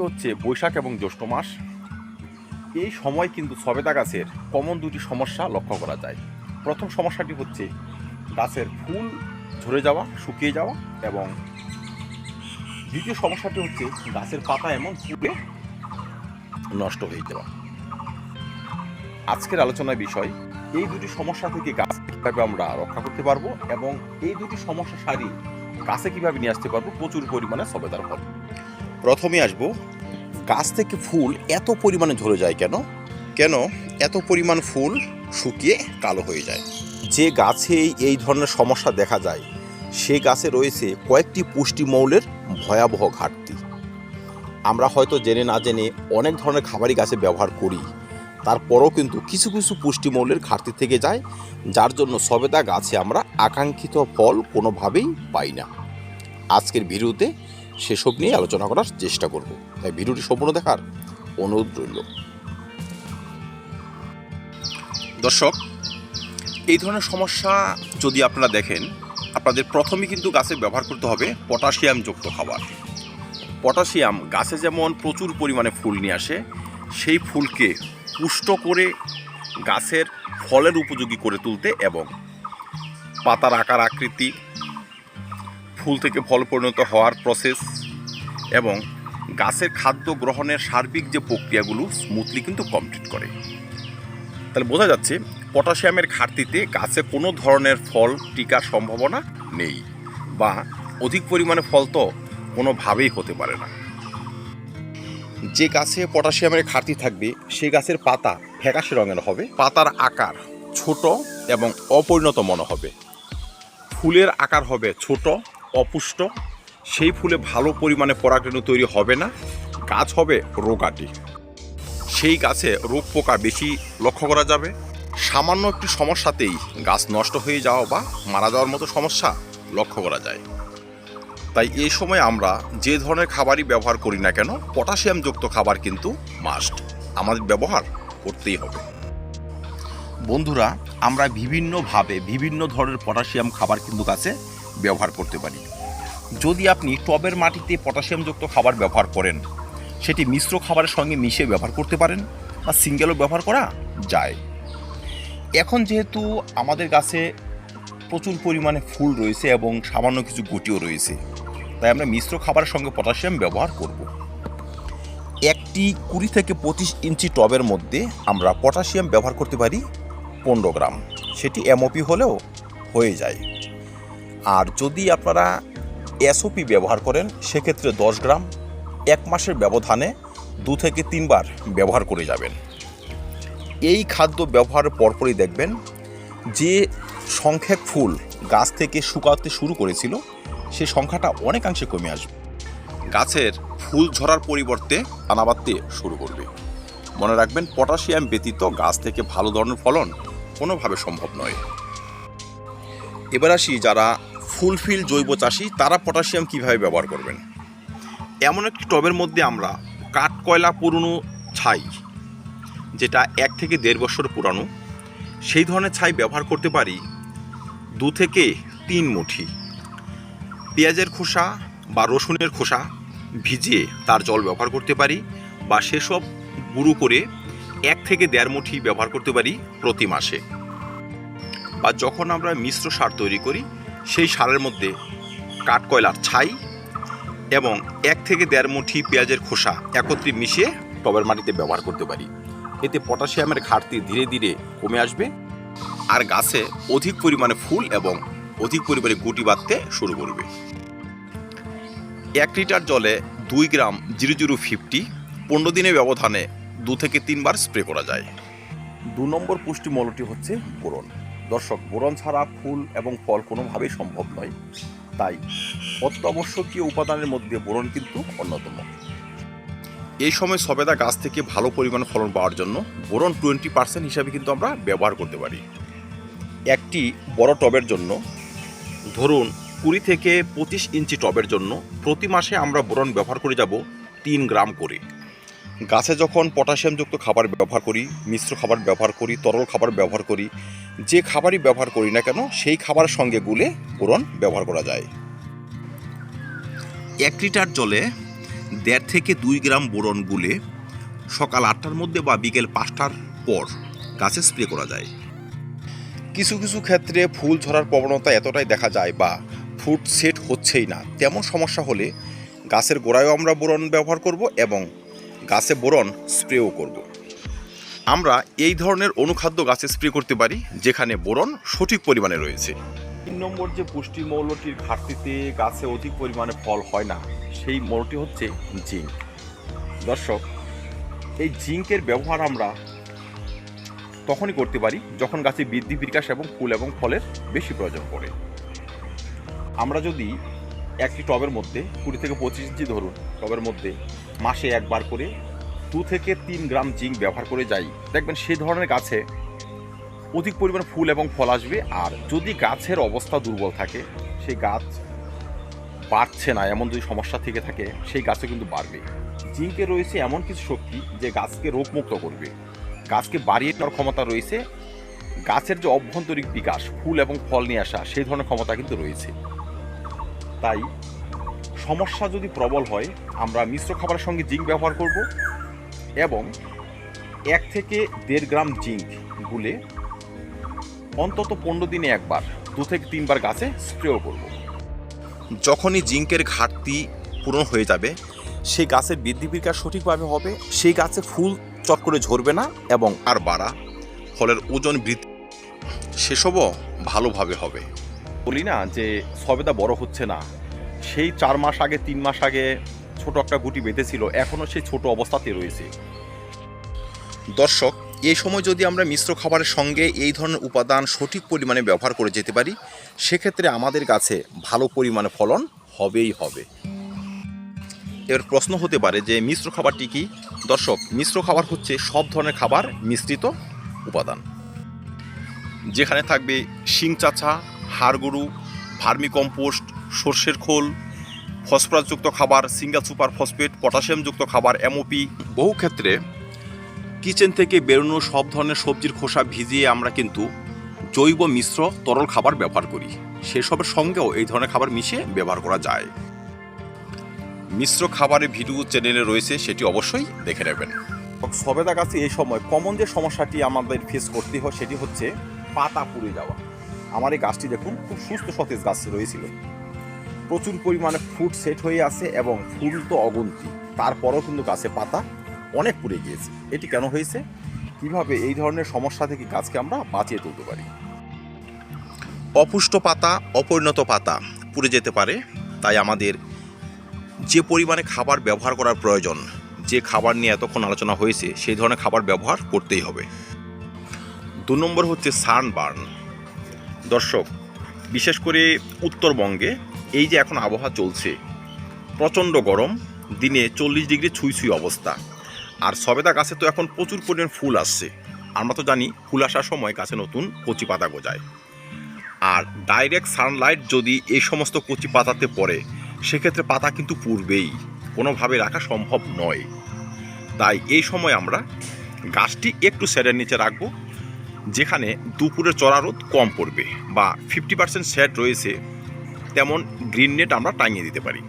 সময়টি হচ্ছে বৈশাখ এবং জ্যৈষ্ঠ মাস। এই সময় কিন্তু সবেদা গাছের কমন দুটি সমস্যা লক্ষ্য করা যায়। প্রথম সমস্যাটি হচ্ছে গাছের ফুল ঝরে যাওয়া, শুকিয়ে যাওয়া এবং দ্বিতীয় সমস্যাটি হচ্ছে গাছের পাতা এমন ফুলে নষ্ট হয়ে যাওয়া। আজকের আলোচনার বিষয়, এই দুটি সমস্যা থেকে গাছ কীভাবে আমরা রক্ষা করতে পারব এবং এই দুটি সমস্যা সারি গাছে কীভাবে নিয়ে আসতে পারব প্রচুর পরিমাণে সবেদার ফল। প্রথমে আসব গাছ থেকে ফুল এত পরিমাণে ঝরে যায় কেন? কেন এত পরিমাণ ফুল শুকিয়ে কালো হয়ে যায়? যে গাছে এই ধরনের সমস্যা দেখা যায়, সে গাছে রয়েছে কয়েকটি পুষ্টিমৌলের ভয়াবহ ঘাটতি। আমরা হয়তো জেনে না জেনে অনেক ধরনের খাবারই গাছে ব্যবহার করি। তারপরও কিন্তু কিছু কিছু পুষ্টিমৌলের ঘাটতি থেকে যায়, যার জন্য সবেদা গাছে আমরা আকাঙ্ক্ষিত ফল কোনোভাবেই পাই না। আজকের ভিডিওতে সেসব নিয়ে আলোচনা করার চেষ্টা করব। তাই ভিডিওটি সম্পূর্ণ দেখার অনুরোধ রইল। দর্শক, এই ধরনের সমস্যা যদি আপনারা দেখেন, আপনাদের প্রথমে কিন্তু গাছে ব্যবহার করতে হবে পটাশিয়ামযুক্ত খাবার। পটাশিয়াম গাছে যেমন প্রচুর পরিমাণে ফুল নিয়ে আসে, সেই ফুলকে পুষ্ট করে গাছের ফলের উপযোগী করে তুলতে এবং পাতার আকার আকৃতি, ফুল থেকে ফল পরিণত হওয়ার প্রসেস এবং গাছের খাদ্য গ্রহণের সার্বিক যে প্রক্রিয়াগুলো স্মুথলি কিন্তু কমপ্লিট করে। তাহলে বোঝা যাচ্ছে পটাশিয়ামের ঘাটতিতে গাছে কোনো ধরনের ফল টিকার সম্ভাবনা নেই বা অধিক পরিমাণে ফল তো কোনোভাবেই হতে পারে না। যে গাছে পটাশিয়ামের ঘাটতি থাকবে, সে গাছের পাতা ফ্যাকাশে রঙের হবে, পাতার আকার ছোট এবং অপরিণত মনে হবে। ফুলের আকার হবে ছোট, অপুষ্ট সেই ফুলে ভালো পরিমাণে পরাগরেণু তৈরি হবে না। গাছ হবে রোগাটি। সেই গাছে রোগ পোকা বেশি লক্ষ্য করা যাবে। সামান্য একটি সমস্যাতেই গাছ নষ্ট হয়ে যাওয়া বা মারা যাওয়ার মতো সমস্যা লক্ষ্য করা যায়। তাই এই সময় আমরা যে ধরনের খাবারই ব্যবহার করি না কেন, পটাশিয়ামযুক্ত খাবার কিন্তু মাস্ট আমাদের ব্যবহার করতেই হবে। বন্ধুরা, আমরা বিভিন্নভাবে বিভিন্ন ধরনের পটাশিয়াম খাবার কিন্তু গাছে ব্যবহার করতে পারি। যদি আপনি টবের মাটিতে পটাশিয়ামযুক্ত খাবার ব্যবহার করেন, সেটি মিশ্র খাবারের সঙ্গে মিশিয়ে ব্যবহার করতে পারেন বা সিঙ্গেলও ব্যবহার করা যায়। এখন যেহেতু আমাদের গাছে প্রচুর পরিমাণে ফুল রয়েছে এবং সামান্য কিছু গুটিও রয়েছে, তাই আমরা মিশ্র খাবারের সঙ্গে পটাশিয়াম ব্যবহার করব। একটি কুড়ি থেকে পঁচিশ ইঞ্চি টবের মধ্যে আমরা পটাশিয়াম ব্যবহার করতে পারি পনেরো গ্রাম। সেটি এমওপি হলেও হয়ে যায়। আর যদি আপনারা এসওপি ব্যবহার করেন, সেক্ষেত্রে দশ গ্রাম এক মাসের ব্যবধানে দু থেকে তিনবার ব্যবহার করে যাবেন। এই খাদ্য ব্যবহারের পরপরই দেখবেন, যে সংখ্যক ফুল গাছ থেকে শুকাতে শুরু করেছিল, সে সংখ্যাটা অনেকাংশে কমে আসবে। গাছের ফুল ঝরার পরিবর্তে পানা শুরু করবে। মনে রাখবেন, পটাশিয়াম ব্যতীত গাছ থেকে ভালো ধরনের ফলন কোনোভাবে সম্ভব নয়। এবার আসি যারা ফুলফিল জৈব চাষি, তারা পটাশিয়াম কীভাবে ব্যবহার করবেন? এমন একটি টবের মধ্যে আমরা কাঠ কয়লা পুরনো ছাই, যেটা এক থেকে দেড় বছর পুরানো, সেই ধরনের ছাই ব্যবহার করতে পারি দু থেকে তিন মুঠি। পেঁয়াজের খোসা বা রসুনের খোসা ভিজিয়ে তার জল ব্যবহার করতে পারি বা সেসব গুঁড়ো করে এক থেকে দেড় মুঠি ব্যবহার করতে পারি প্রতি মাসে। বা যখন আমরা মিশ্র সার তৈরি করি সেই সারের মধ্যে কাঠকয়লার ছাই এবং এক থেকে দেড় মুঠি পেঁয়াজের খোসা একত্রে মিশিয়ে টবের মাটিতে ব্যবহার করতে পারি। এতে পটাশিয়ামের ঘাটতি ধীরে ধীরে কমে আসবে আর গাছে অধিক পরিমাণে ফুল এবং অধিক পরিমাণে গুটি বাঁধতে শুরু করবে। এক লিটার জলে দুই গ্রাম জিরো জিরো ফিফটি পনেরো দিনের ব্যবধানে দু থেকে তিনবার স্প্রে করা যায়। দু নম্বর পুষ্টি মৌলটি হচ্ছে বোরন। দর্শক, বোরন ছাড়া ফুল এবং ফল কোনোভাবেই সম্ভব নয়। তাই অত্যাবশ্যকীয় উপাদানের মধ্যে বোরন কিন্তু অন্যতম। এই সময় সবেদা গাছ থেকে ভালো পরিমাণ ফলন পাওয়ার জন্য বোরন টোয়েন্টি পার্সেন্ট হিসাবে কিন্তু আমরা ব্যবহার করতে পারি। একটি বড় টবের জন্য, ধরুন কুড়ি থেকে পঁচিশ ইঞ্চি টবের জন্য প্রতি মাসে আমরা বোরন ব্যবহার করে যাব তিন গ্রাম করে। গাছে যখন পটাশিয়ামযুক্ত খাবার ব্যবহার করি, মিশ্র খাবার ব্যবহার করি, তরল খাবার ব্যবহার করি, যে খাবারই ব্যবহার করি না কেন, সেই খাবারের সঙ্গে গুলে বোরন ব্যবহার করা যায়। এক লিটার জলে দেড় থেকে দুই গ্রাম বোরন গুলে সকাল আটটার মধ্যে বা বিকেল পাঁচটার পর গাছে স্প্রে করা যায়। কিছু কিছু ক্ষেত্রে ফুল ঝরার প্রবণতা এতটাই দেখা যায় বা ফুট সেট হচ্ছেই না। তেমন সমস্যা হলে গাছের গোড়ায়ও আমরা বোরন ব্যবহার করব এবং গাছে বোরন স্প্রেও করব। আমরা এই ধরনের অনুখাদ্য গাছে স্প্রে করতে পারি, যেখানে বোরন সঠিক পরিমাণে রয়েছে। তিন নম্বর যে পুষ্টি মৌলটির ঘাটতিতে গাছে অধিক পরিমাণে ফল হয় না, সেই মৌলটি হচ্ছে জিঙ্ক। দর্শক, এই জিঙ্কের ব্যবহার আমরা তখনই করতে পারি যখন গাছে বৃদ্ধি, বিকাশ এবং ফুল এবং ফলের বেশি প্রয়োজন পড়ে। আমরা যদি একটি টবের মধ্যে কুড়ি থেকে পঁচিশ ইঞ্চি ধরুন, টবের মধ্যে মাসে একবার করে দু থেকে তিন গ্রাম জিঙ্ক ব্যবহার করে যাই। দেখবেন সেই ধরনের গাছে অধিক পরিমাণ ফুল এবং ফল আসবে আর যদি গাছের অবস্থা দুর্বল থাকে, সেই গাছ বাড়ছে না, এমন যদি সমস্যা থেকে থাকে, সেই গাছও কিন্তু বাড়বে। জিঙ্কে রয়েছে এমন কিছু শক্তি যে গাছকে রোগমুক্ত করবে। গাছকে বাড়িয়ে নেওয়ার ক্ষমতা রয়েছে। গাছের যে অভ্যন্তরিক বিকাশ, ফুল এবং ফল নিয়ে আসা, সেই ধরনের ক্ষমতা কিন্তু রয়েছে। তাই সমস্যা যদি প্রবল হয় আমরা মিশ্র খাবারের সঙ্গে জিঙ্ক ব্যবহার করব এবং এক থেকে দেড় গ্রাম জিঙ্ক গুলে অন্তত পনেরো দিনে একবার দু থেকে তিনবার গাছে স্প্রেও করব। যখনই জিঙ্কের ঘাটতি পূরণ হয়ে যাবে সেই গাছের বৃদ্ধি বিকাশ সঠিকভাবে হবে সেই গাছে ফুল চট করে ঝরবে না এবং আর বাড়া ফলের ওজন বৃদ্ধি সেসবও ভালোভাবে হবে। বলি না যে সবেদা বড় হচ্ছে না সেই চার মাস আগে, তিন মাস আগে ছোট একটা গুটি বেঁধেছিল। এখনও সেই ছোট অবস্থাতে রয়েছে। দর্শক, এই সময় যদি আমরা মিশ্র খাবারের সঙ্গে এই ধরনের উপাদান সঠিক পরিমাণে ব্যবহার করে যেতে পারি, সেক্ষেত্রে আমাদের গাছে ভালো পরিমাণে ফলন হবেই হবে। এবার প্রশ্ন হতে পারে যে, মিশ্র খাবারটি কি? দর্শক, মিশ্র খাবার হচ্ছে সব ধরনের খাবার মিশ্রিত উপাদান। যেখানে থাকবে শিং চাচা হাড়গরু ভার্মি কম্পোস্ট সর্ষের খোল ফসফরাসযুক্ত খাবার সিঙ্গেল সুপার ফসফেট পটাশিয়ামযুক্ত খাবার এমওপি বহু ক্ষেত্রে কিচেন থেকে বেরোনো সব ধরনের সবজির খোসা ভিজিয়ে আমরা কিন্তু জৈব মিশ্র তরল খাবার ব্যবহার করি। সেসবের সঙ্গেও এই ধরনের খাবার মিশিয়ে ব্যবহার করা যায়। মিশ্র খাবারের ভিডিও চ্যানেলে রয়েছে সেটি অবশ্যই দেখে নেবেন। সবেদা গাছে এই সময় কমন যে সমস্যাটি আমাদের ফেস করতে হয় সেটি হচ্ছে পাতা পুড়ে যাওয়া। আমার এই গাছটি দেখুন খুব সুস্থ সতেজ গাছ রয়েছিল। প্রচুর পরিমাণে ফুড সেট হয়ে আছে এবং ফুল তো অগন্তি। তারপরেও কিন্তু গাছে পাতা অনেক পুড়ে গিয়েছে। এটি কেন হয়েছে? কীভাবে এই ধরনের সমস্যা থেকে গাছকে আমরা বাঁচিয়ে তুলতে পারি? অপুষ্ট পাতা, অপরিণত পাতা পুড়ে যেতে পারে। তাই আমাদের যে পরিমাণে খাবার ব্যবহার করার প্রয়োজন, যে খাবার নিয়ে এতক্ষণ আলোচনা হয়েছে, সেই ধরনের খাবার ব্যবহার করতেই হবে। দু নম্বর হচ্ছে সানবার্ন। দর্শক, বিশেষ করে উত্তরবঙ্গে এই যে এখন আবহাওয়া চলছে, প্রচণ্ড গরম, দিনে চল্লিশ ডিগ্রি ছুঁই ছুঁই অবস্থা। আর সবেদা গাছে তো এখন প্রচুর পরিমাণ ফুল আসছে। আমরা তো জানি ফুল আসার সময় গাছে নতুন কচি পাতা গজায়। আর ডাইরেক্ট সানলাইট যদি এই সমস্ত কচি পাতাতে পড়ে, সেক্ষেত্রে পাতা কিন্তু পূর্বেই কোনোভাবে রাখা সম্ভব নয়। তাই এই সময় আমরা গাছটি একটু স্যারের নিচে রাখব, যেখানে দুপুরের চড়া রোদ কম পড়বে বা ফিফটি পার্সেন্ট শ্যাড রয়েছে। তেমন গ্রিন নেট আমরা টাঙিয়ে দিতে পারি।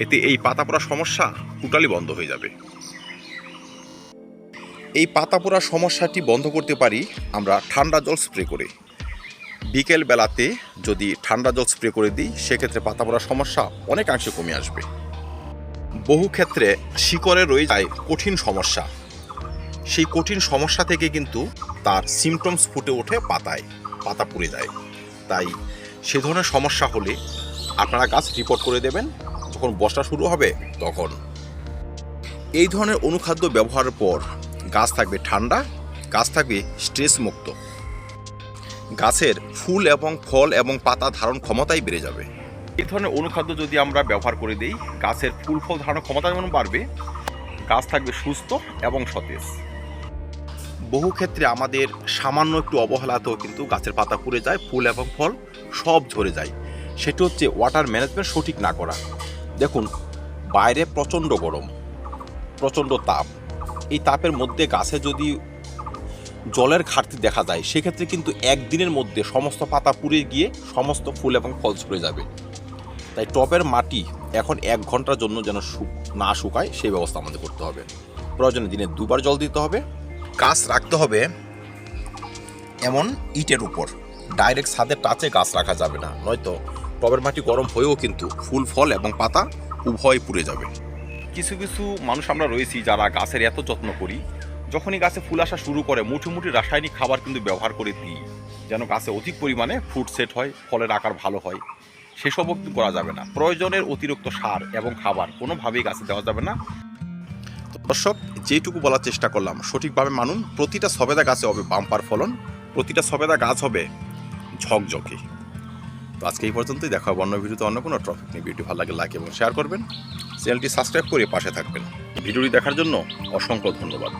এতে এই পাতা পড়া সমস্যা টোটালি বন্ধ হয়ে যাবে। এই পাতা পোড়া সমস্যাটি বন্ধ করতে পারি আমরা ঠান্ডা জল স্প্রে করে। বিকেল বেলাতে যদি ঠান্ডা জল স্প্রে করে দিই, সেক্ষেত্রে পাতা পোড়া সমস্যা অনেকাংশে কমে আসবে। বহু ক্ষেত্রে শিকড়ে রয়ে যায় কঠিন সমস্যা। সেই কঠিন সমস্যা থেকে কিন্তু তার সিমটমস ফুটে ওঠে পাতায়, পাতা পুড়ে যায়। তাই সে ধরনের সমস্যা হলে আপনারা গাছ রিপোর্ট করে দেবেন। যখন বর্ষা শুরু হবে, তখন। এই ধরনের অনুখাদ্য ব্যবহারের পর গাছ থাকবে ঠান্ডা, গাছ থাকবে স্ট্রেস মুক্ত। গাছের ফুল এবং ফল এবং পাতা ধারণ ক্ষমতাই বেড়ে যাবে। এই ধরনের অনুখাদ্য যদি আমরা ব্যবহার করে দিই, গাছের ফুল, ফল ধারণ ক্ষমতা যেমন বাড়বে, গাছ থাকবে সুস্থ এবং সতেজ। বহু ক্ষেত্রে আমাদের সামান্য একটু অবহেলাতেও কিন্তু গাছের পাতা পুড়ে যায়, ফুল এবং ফল সব ঝরে যায়। সেটি হচ্ছে ওয়াটার ম্যানেজমেন্ট সঠিক না করা। দেখুন, বাইরে প্রচণ্ড গরম, প্রচণ্ড তাপ। এই তাপের মধ্যে গাছে যদি জলের ঘাটতি দেখা যায়, সেক্ষেত্রে কিন্তু একদিনের মধ্যে সমস্ত পাতা পুড়ে গিয়ে সমস্ত ফুল এবং ফল ঝরে যাবে। তাই টবের মাটি এখন এক ঘণ্টার জন্য যেন না শুকায়, সেই ব্যবস্থা আমাদের করতে হবে। প্রয়োজনে দিনে দুবার জল দিতে হবে। গাছ রাখতে হবে এমন ইটের উপর। ডাইরেক্ট ছাদের টাচে গাছ রাখা যাবে না, নয়তো টবের মাটি গরম হয়েও কিন্তু ফুল, ফল এবং পাতা উভয় পুড়ে যাবে। কিছু কিছু মানুষ আমরা রয়েছি যারা গাছের এত যত্ন করি, যখনই গাছে ফুল আসা শুরু করে মুঠি রাসায়নিক খাবার কিন্তু ব্যবহার করে দিই, যেন গাছে অধিক পরিমাণে ফ্রুট সেট হয়, ফলের আকার ভালো হয়। সেসবও কিন্তু করা যাবে না। প্রয়োজনের অতিরিক্ত সার এবং খাবার কোনোভাবেই গাছে দেওয়া যাবে না। দর্শক, যেটুকু বলার চেষ্টা করলাম, সঠিকভাবে মানুন, প্রতিটা সবেদা গাছে হবে বাম্পার ফলন, প্রতিটা সবেদা গাছ হবে ঝকঝকে। তো আজকে এই পর্যন্তই, দেখা হবে অন্য ভিডিওতে অন্য কোনো টপিক নিয়ে। ভিডিও ভালো লাগে লাইক এবং শেয়ার করবেন। চ্যানেলটি সাবস্ক্রাইব করে পাশে থাকবেন। ভিডিওটি দেখার জন্য অসংখ্য ধন্যবাদ।